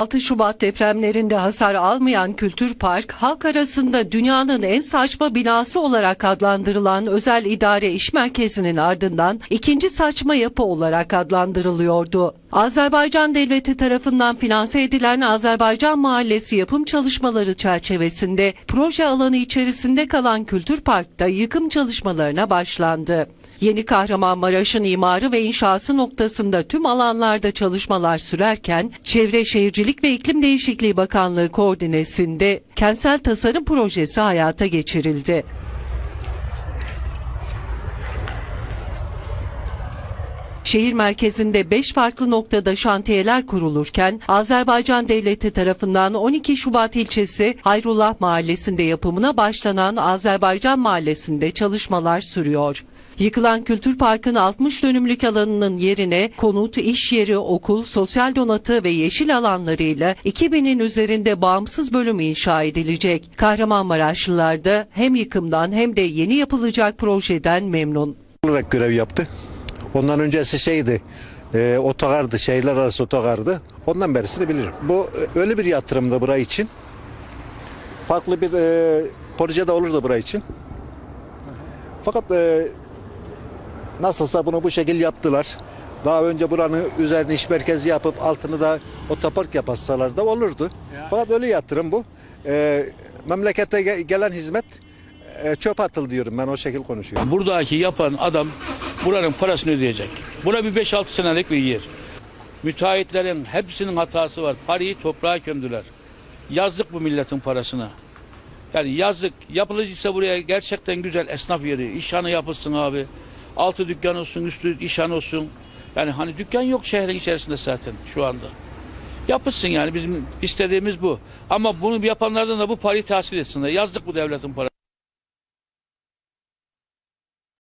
6 Şubat depremlerinde hasar almayan Kültür Park, halk arasında dünyanın en saçma binası olarak adlandırılan Özel İdare İş Merkezi'nin ardından ikinci saçma yapı olarak adlandırılıyordu. Azerbaycan Devleti tarafından finanse edilen Azerbaycan Mahallesi yapım çalışmaları çerçevesinde proje alanı içerisinde kalan Kültür Park'ta yıkım çalışmalarına başlandı. Yeni Kahramanmaraş'ın imarı ve inşası noktasında tüm alanlarda çalışmalar sürerken Çevre Şehircilik ve İklim Değişikliği Bakanlığı koordinesinde kentsel tasarım projesi hayata geçirildi. Şehir merkezinde 5 farklı noktada şantiyeler kurulurken Azerbaycan Devleti tarafından 12 Şubat ilçesi Hayrullah Mahallesi'nde yapımına başlanan Azerbaycan Mahallesi'nde çalışmalar sürüyor. Yıkılan Kültür Park'ın 60 dönümlük alanının yerine konut, iş yeri, okul, sosyal donatı ve yeşil alanlarıyla 2000'in üzerinde bağımsız bölüm inşa edilecek. Kahramanmaraşlılar da hem yıkımdan hem de yeni yapılacak projeden memnun. olarak görev yaptı. Ondan öncesi şeydi, e, otogardı, şehirler arası otogardı. Ondan berisini bilirim. Bu e, öyle bir yatırımdı burayı için. Farklı bir e, proje de olurdu burayı için. Fakat e, nasılsa bunu bu şekil yaptılar. Daha önce buranın üzerine iş merkezi yapıp altını da otopark yapsalar da olurdu. Fakat öyle yatırım bu. E, memlekete ge- gelen hizmet e, çöp atıl diyorum ben o şekil konuşuyorum. Buradaki yapan adam buranın parasını ödeyecek. Bura bir 5-6 senelik bir yer. Müteahhitlerin hepsinin hatası var. Parayı toprağa gömdüler. Yazık bu milletin parasına. Yani yazık. Yapılacaksa buraya gerçekten güzel esnaf yeri. İşhanı yapılsın abi. Altı dükkan olsun, üstü işhan olsun. Yani hani dükkan yok şehrin içerisinde zaten şu anda. Yapılsın yani bizim istediğimiz bu. Ama bunu yapanlardan da bu parayı tahsil etsinler. Yazdık bu devletin parası.